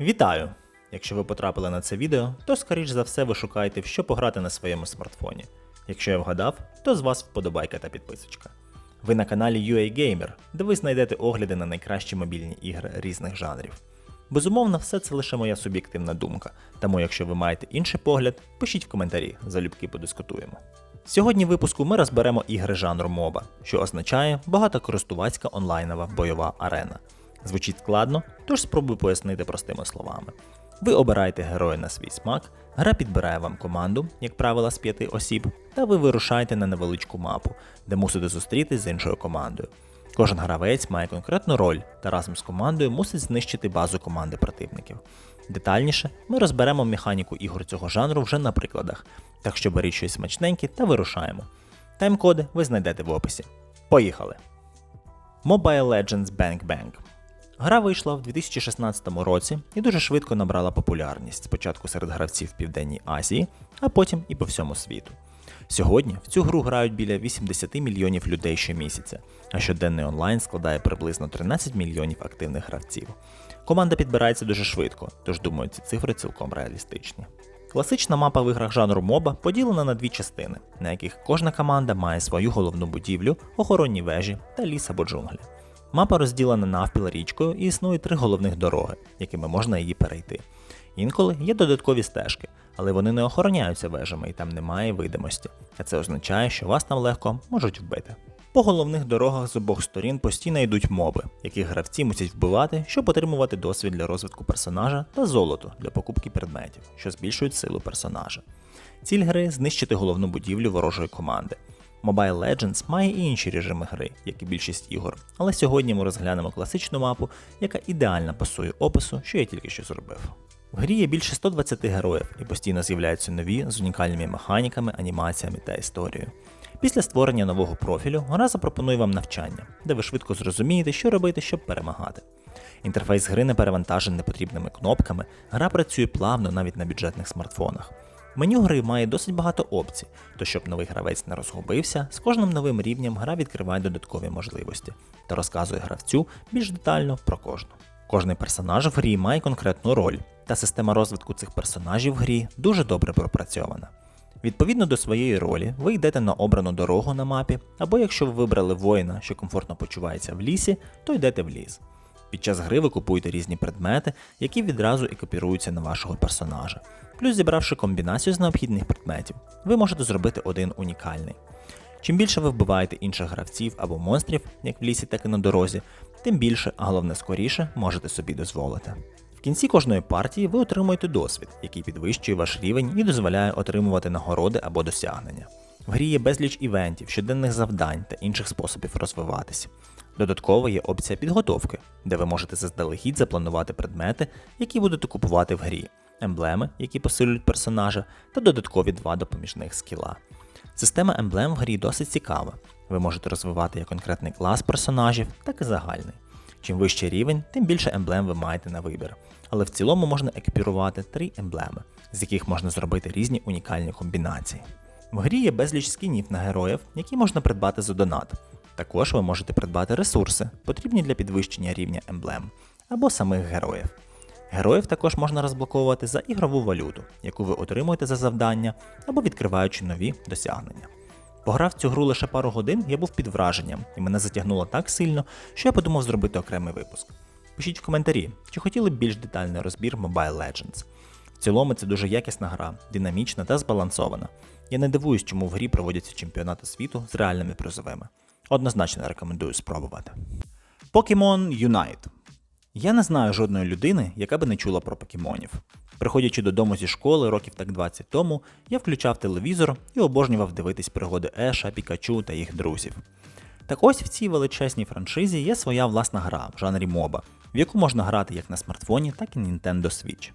Вітаю! Якщо ви потрапили на це відео, то скоріш за все ви шукаєте, що пограти на своєму смартфоні. Якщо я вгадав, то з вас вподобайка та підписочка. Ви на каналі UA Gamer, де ви знайдете огляди на найкращі мобільні ігри різних жанрів. Безумовно, все це лише моя суб'єктивна думка, тому якщо ви маєте інший погляд, пишіть в коментарі, залюбки подискутуємо. Сьогодні в випуску ми розберемо ігри жанру MOBA, що означає багатокористувацька онлайнова бойова арена. Звучить складно, тож спробую пояснити простими словами. Ви обираєте героя на свій смак, гра підбирає вам команду, як правило, з п'яти осіб, та ви вирушаєте на невеличку мапу, де мусите зустрітись з іншою командою. Кожен гравець має конкретну роль та разом з командою мусить знищити базу команди противників. Детальніше ми розберемо механіку ігор цього жанру вже на прикладах, так що беріть щось смачненьке та вирушаємо. Тайм-коди ви знайдете в описі. Поїхали! Mobile Legends Bang Bang. Гра вийшла в 2016 році і дуже швидко набрала популярність спочатку серед гравців Південній Азії, а потім і по всьому світу. Сьогодні в цю гру грають біля 80 мільйонів людей щомісяця, а щоденний онлайн складає приблизно 13 мільйонів активних гравців. Команда підбирається дуже швидко, тож думаю, ці цифри цілком реалістичні. Класична мапа в іграх жанру MOBA поділена на дві частини, на яких кожна команда має свою головну будівлю, охоронні вежі та ліс або джунглі. Мапа розділена навпіл річкою і існує три головних дороги, якими можна її перейти. Інколи є додаткові стежки, але вони не охороняються вежами і там немає видимості, а це означає, що вас там легко можуть вбити. По головних дорогах з обох сторін постійно йдуть моби, яких гравці мусять вбивати, щоб отримувати досвід для розвитку персонажа та золото для покупки предметів, що збільшують силу персонажа. Ціль гри знищити головну будівлю ворожої команди. Mobile Legends має і інші режими гри, як і більшість ігор, але сьогодні ми розглянемо класичну мапу, яка ідеально пасує опису, що я тільки що зробив. В грі є більше 120 героїв і постійно з'являються нові з унікальними механіками, анімаціями та історією. Після створення нового профілю гра запропонує вам навчання, де ви швидко зрозумієте, що робити, щоб перемагати. Інтерфейс гри не перевантажений непотрібними кнопками, гра працює плавно навіть на бюджетних смартфонах. Меню гри має досить багато опцій, то щоб новий гравець не розгубився, з кожним новим рівнем гра відкриває додаткові можливості та розказує гравцю більш детально про кожну. Кожний персонаж в грі має конкретну роль, та система розвитку цих персонажів в грі дуже добре пропрацьована. Відповідно до своєї ролі, ви йдете на обрану дорогу на мапі, або якщо ви вибрали воїна, що комфортно почувається в лісі, то йдете в ліс. Під час гри ви купуєте різні предмети, які відразу екіпіруються на вашого персонажа. Плюс зібравши комбінацію з необхідних предметів, ви можете зробити один унікальний. Чим більше ви вбиваєте інших гравців або монстрів, як в лісі, так і на дорозі, тим більше, а головне скоріше, можете собі дозволити. В кінці кожної партії ви отримуєте досвід, який підвищує ваш рівень і дозволяє отримувати нагороди або досягнення. В грі є безліч івентів, щоденних завдань та інших способів розвиватися. Додатково є опція підготовки, де ви можете заздалегідь запланувати предмети, які будете купувати в грі, емблеми, які посилюють персонажа, та додаткові два допоміжних скіла. Система емблем в грі досить цікава. Ви можете розвивати як конкретний клас персонажів, так і загальний. Чим вищий рівень, тим більше емблем ви маєте на вибір. Але в цілому можна екіпірувати три емблеми, з яких можна зробити різні унікальні комбінації. В грі є безліч скінів на героїв, які можна придбати за донат. Також ви можете придбати ресурси, потрібні для підвищення рівня емблем, або самих героїв. Героїв також можна розблоковувати за ігрову валюту, яку ви отримуєте за завдання, або відкриваючи нові досягнення. Пограв цю гру лише пару годин, я був під враженням, і мене затягнуло так сильно, що я подумав зробити окремий випуск. Пишіть в коментарі, чи хотіли б більш детальний розбір Mobile Legends. В цілому це дуже якісна гра, динамічна та збалансована. Я не дивуюсь, чому в грі проводяться чемпіонати світу з реальними призовими. Однозначно рекомендую спробувати. Pokemon Unite. Я не знаю жодної людини, яка би не чула про покемонів. Приходячи додому зі школи років так 20 тому, я включав телевізор і обожнював дивитись пригоди Еша, Пікачу та їх друзів. Так ось в цій величезній франшизі є своя власна гра в жанрі моба, в яку можна грати як на смартфоні, так і Nintendo Switch.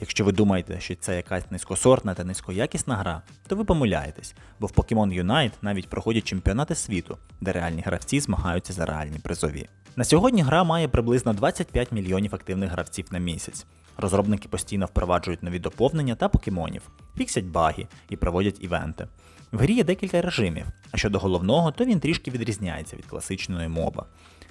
Якщо ви думаєте, що це якась низькосортна та низькоякісна гра, то ви помиляєтесь, бо в Pokemon Unite навіть проходять чемпіонати світу, де реальні гравці змагаються за реальні призові. На сьогодні гра має приблизно 25 мільйонів активних гравців на місяць. Розробники постійно впроваджують нові доповнення та покемонів, фіксять баги і проводять івенти. В грі є декілька режимів, а щодо головного, то він трішки відрізняється від класичної моба.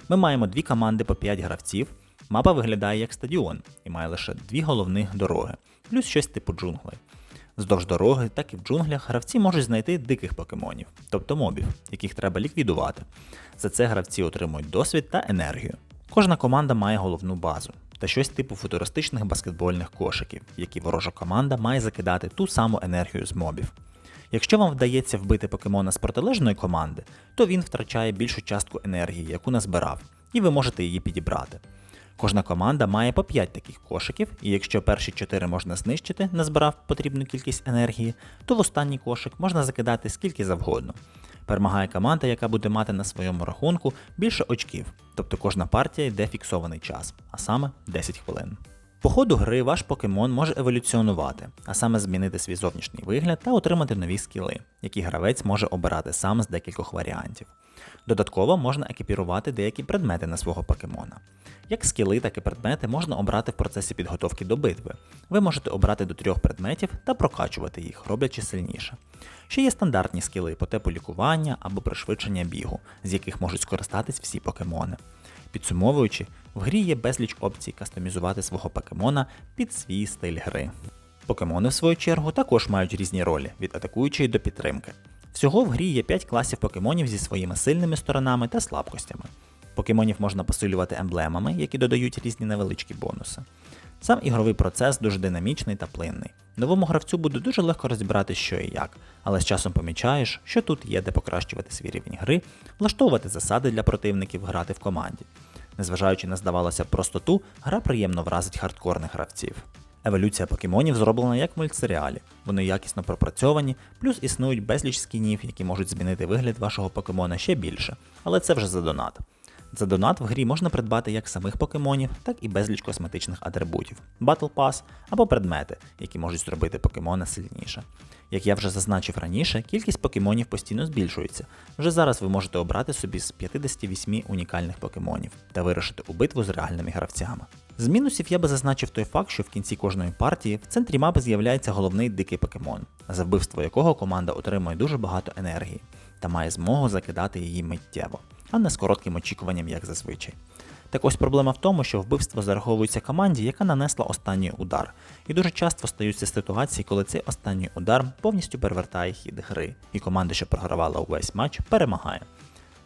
Ми маємо дві команди по 5 гравців, Мапа виглядає як стадіон і має лише дві головних дороги, плюс щось типу джунглей. Вздовж дороги, так і в джунглях гравці можуть знайти диких покемонів, тобто мобів, яких треба ліквідувати. За це гравці отримують досвід та енергію. Кожна команда має головну базу та щось типу футуристичних баскетбольних кошиків, які ворожа команда має закидати ту саму енергію з мобів. Якщо вам вдається вбити покемона з протилежної команди, то він втрачає більшу частку енергії, яку назбирав, і ви можете її підібрати. Кожна команда має по 5 таких кошиків, і якщо перші 4 можна знищити, назбирав потрібну кількість енергії, то в останній кошик можна закидати скільки завгодно. Перемагає команда, яка буде мати на своєму рахунку більше очків, тобто кожна партія йде фіксований час, а саме 10 хвилин. По ходу гри ваш покемон може еволюціонувати, а саме змінити свій зовнішній вигляд та отримати нові скіли, які гравець може обирати сам з декількох варіантів. Додатково можна екіпірувати деякі предмети на свого покемона. Як скіли, так і предмети можна обрати в процесі підготовки до битви. Ви можете обрати до трьох предметів та прокачувати їх, роблячи сильніше. Ще є стандартні скіли по типу лікування або пришвидшення бігу, з яких можуть скористатись всі покемони. Підсумовуючи, в грі є безліч опцій кастомізувати свого покемона під свій стиль гри. Покемони, в свою чергу, також мають різні ролі від атакуючої до підтримки. Всього в грі є 5 класів покемонів зі своїми сильними сторонами та слабкостями. Покемонів можна посилювати емблемами, які додають різні невеличкі бонуси. Сам ігровий процес дуже динамічний та плинний. Новому гравцю буде дуже легко розібрати, що і як, але з часом помічаєш, що тут є де покращувати свій рівень гри, влаштовувати засади для противників, грати в команді. Незважаючи на здавалося простоту, гра приємно вразить хардкорних гравців. Еволюція покемонів зроблена як в мультсеріалі. Вони якісно пропрацьовані, плюс існують безліч скінів, які можуть змінити вигляд вашого покемона ще більше, але це вже за донат. За донат в грі можна придбати як самих покемонів, так і безліч косметичних атрибутів, Battle Pass або предмети, які можуть зробити покемона сильніше. Як я вже зазначив раніше, кількість покемонів постійно збільшується. Вже зараз ви можете обрати собі з 58 унікальних покемонів та вирушити у битву з реальними гравцями. З мінусів я би зазначив той факт, що в кінці кожної партії в центрі мапи з'являється головний дикий покемон, за вбивство якого команда отримує дуже багато енергії та має змогу закидати її миттєво, а не з коротким очікуванням, як зазвичай. Так ось проблема в тому, що вбивство зараховується команді, яка нанесла останній удар, і дуже часто стаються ситуації, коли цей останній удар повністю перевертає хід гри, і команда, що програвала увесь матч, перемагає.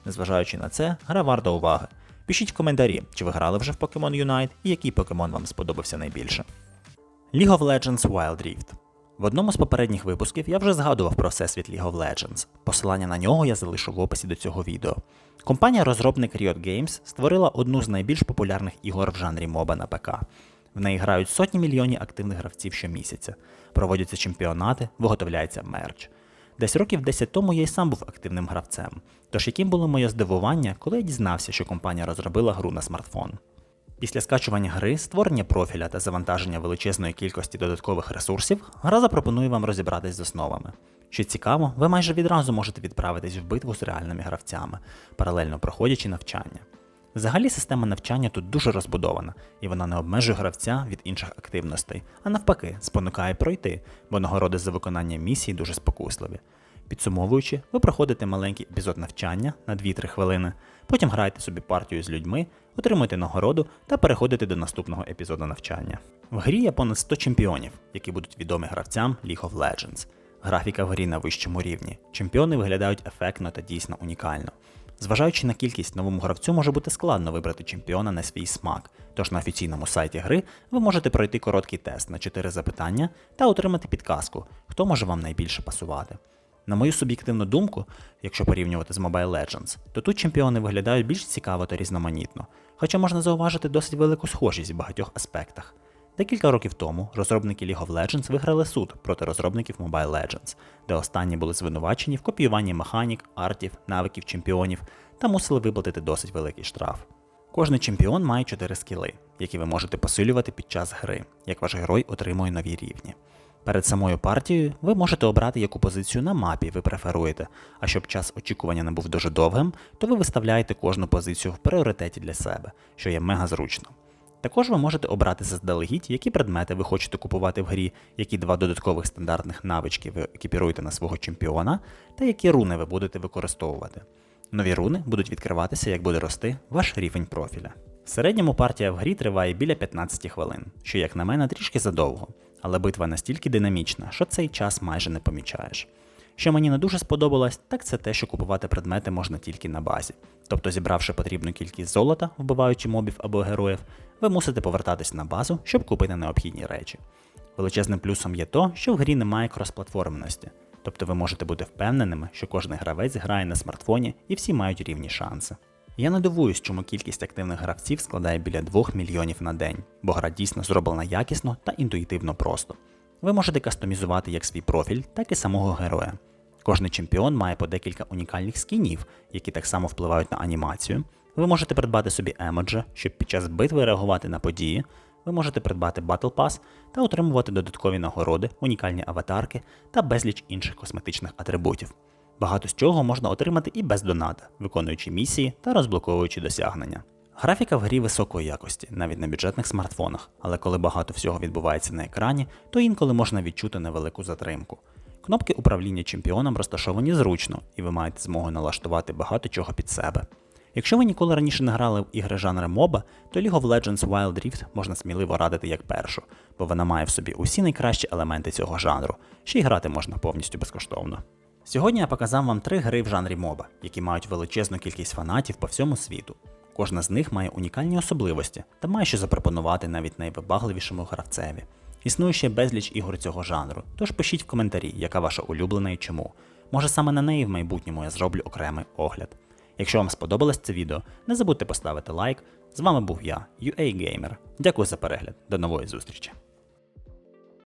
Незважаючи на це, гра варта уваги. Пишіть в коментарі, чи ви грали вже в Pokemon Unite і який покемон вам сподобався найбільше. League of Legends Wild Rift. В одному з попередніх випусків я вже згадував про всесвіт League of Legends. Посилання на нього я залишу в описі до цього відео. Компанія-розробник Riot Games створила одну з найбільш популярних ігор в жанрі моба на ПК. В неї грають сотні мільйонів активних гравців щомісяця, проводяться чемпіонати, виготовляється мерч. Десь років 10 тому я й сам був активним гравцем. Тож яким було моє здивування, коли я дізнався, що компанія розробила гру на смартфон. Після скачування гри, створення профіля та завантаження величезної кількості додаткових ресурсів, гра запропонує вам розібратись з основами. Що цікаво, ви майже відразу можете відправитись в битву з реальними гравцями, паралельно проходячи навчання. Взагалі система навчання тут дуже розбудована, і вона не обмежує гравця від інших активностей, а навпаки, спонукає пройти, бо нагороди за виконання місії дуже спокусливі. Підсумовуючи, ви проходите маленький епізод навчання на 2-3 хвилини, потім граєте собі партію з людьми, отримуєте нагороду та переходите до наступного епізоду навчання. В грі є понад 100 чемпіонів, які будуть відомі гравцям League of Legends. Графіка в грі на вищому рівні. Чемпіони виглядають ефектно та дійсно унікально. Зважаючи на кількість, новому гравцю може бути складно вибрати чемпіона на свій смак, тож на офіційному сайті гри ви можете пройти короткий тест на 4 запитання та отримати підказку, хто може вам найбільше пасувати. На мою суб'єктивну думку, якщо порівнювати з Mobile Legends, то тут чемпіони виглядають більш цікаво та різноманітно, хоча можна зауважити досить велику схожість в багатьох аспектах. Декілька років тому розробники League of Legends виграли суд проти розробників Mobile Legends, де останні були звинувачені в копіюванні механік, артів, навиків чемпіонів та мусили виплатити досить великий штраф. Кожний чемпіон має 4 скіли, які ви можете посилювати під час гри, як ваш герой отримує нові рівні. Перед самою партією ви можете обрати, яку позицію на мапі ви преферуєте, а щоб час очікування не був дуже довгим, то ви виставляєте кожну позицію в пріоритеті для себе, що є мега зручно. Також ви можете обрати заздалегідь, які предмети ви хочете купувати в грі, які два додаткових стандартних навички ви екіпіруєте на свого чемпіона, та які руни ви будете використовувати. Нові руни будуть відкриватися, як буде рости ваш рівень профіля. В середньому партія в грі триває біля 15 хвилин, що, як на мене, трішки задовго, але битва настільки динамічна, що цей час майже не помічаєш. Що мені не дуже сподобалось, так це те, що купувати предмети можна тільки на базі. Тобто, зібравши потрібну кількість золота, вбиваючи мобів або героїв, ви мусите повертатись на базу, щоб купити необхідні речі. Величезним плюсом є то, що в грі немає кросплатформеності, тобто ви можете бути впевненими, що кожен гравець грає на смартфоні і всі мають рівні шанси. Я не дивуюсь, чому кількість активних гравців складає біля 2 мільйонів на день, бо гра дійсно зроблена якісно та інтуїтивно просто. Ви можете кастомізувати як свій профіль, так і самого героя. Кожний чемпіон має по декілька унікальних скінів, які так само впливають на анімацію. Ви можете придбати собі емоджі, щоб під час битви реагувати на події. Ви можете придбати Battle Pass та отримувати додаткові нагороди, унікальні аватарки та безліч інших косметичних атрибутів. Багато з чого можна отримати і без доната, виконуючи місії та розблоковуючи досягнення. Графіка в грі високої якості, навіть на бюджетних смартфонах, але коли багато всього відбувається на екрані, то інколи можна відчути невелику затримку. Кнопки управління чемпіоном розташовані зручно, і ви маєте змогу налаштувати багато чого під себе. Якщо ви ніколи раніше не грали в ігри жанру MOBA, то League of Legends Wild Rift можна сміливо радити як першу, бо вона має в собі усі найкращі елементи цього жанру, ще й грати можна повністю безкоштовно. Сьогодні я показав вам три гри в жанрі MOBA, які мають величезну кількість фанатів по всьому світу. Кожна з них має унікальні особливості та має що запропонувати навіть найвибагливішому гравцеві. Існує ще безліч ігор цього жанру, тож пишіть в коментарі, яка ваша улюблена і чому. Може саме на неї в майбутньому я зроблю окремий огляд. Якщо вам сподобалось це відео, не забудьте поставити лайк. З вами був я, UA Gamer. Дякую за перегляд. До нової зустрічі.